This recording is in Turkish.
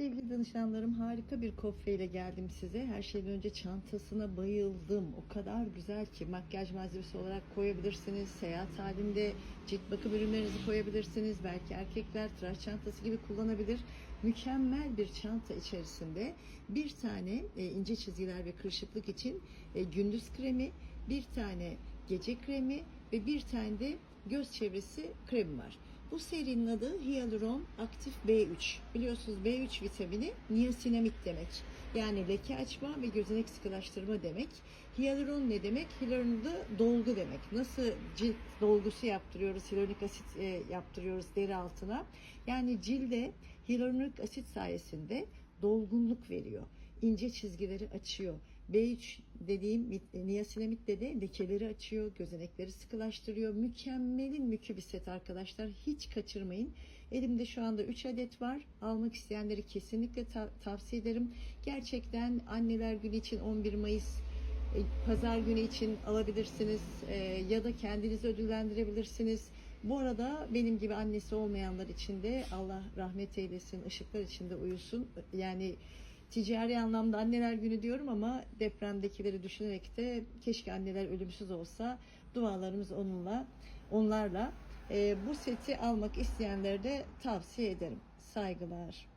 Sevgili danışanlarım harika bir kofreyle geldim size. Her şeyden önce çantasına bayıldım. O kadar güzel ki makyaj malzemesi olarak koyabilirsiniz. Seyahat halinde cilt bakım ürünlerinizi koyabilirsiniz. Belki erkekler tıraş çantası gibi kullanabilir. Mükemmel bir çanta içerisinde bir tane e, ince çizgiler ve kırışıklık için e, gündüz kremi, bir tane gece kremi ve bir tane de göz çevresi kremi var. Bu serinin adı Hyaluron Aktif B3. Biliyorsunuz B3 vitamini niasinamid demek. Yani leke açma ve gözenek sıkılaştırma demek. Hyaluron ne demek? Hyaluron da dolgu demek. Nasıl cilt dolgusu yaptırıyoruz, hyaluronik asit e, yaptırıyoruz deri altına. Yani cilde hyaluronik asit sayesinde dolgunluk veriyor. İnce çizgileri açıyor. B3 dediğim vit- niasinamid de de lekeleri açıyor, gözenekleri sıkılaştırıyor. Mükemmelin mükü bir set arkadaşlar. Hiç kaçırmayın. Elimde şu anda 3 adet var. Almak isteyenleri kesinlikle ta- tavsiye ederim. Gerçekten anneler günü için 11 Mayıs e, pazar günü için alabilirsiniz e, ya da kendinizi ödüllendirebilirsiniz. Bu arada benim gibi annesi olmayanlar için de Allah rahmet eylesin, ışıklar içinde uyusun. Yani ticari anlamda anneler günü diyorum ama depremdekileri düşünerek de keşke anneler ölümsüz olsa dualarımız onunla onlarla Ee, bu seti almak isteyenlere de tavsiye ederim. Saygılar.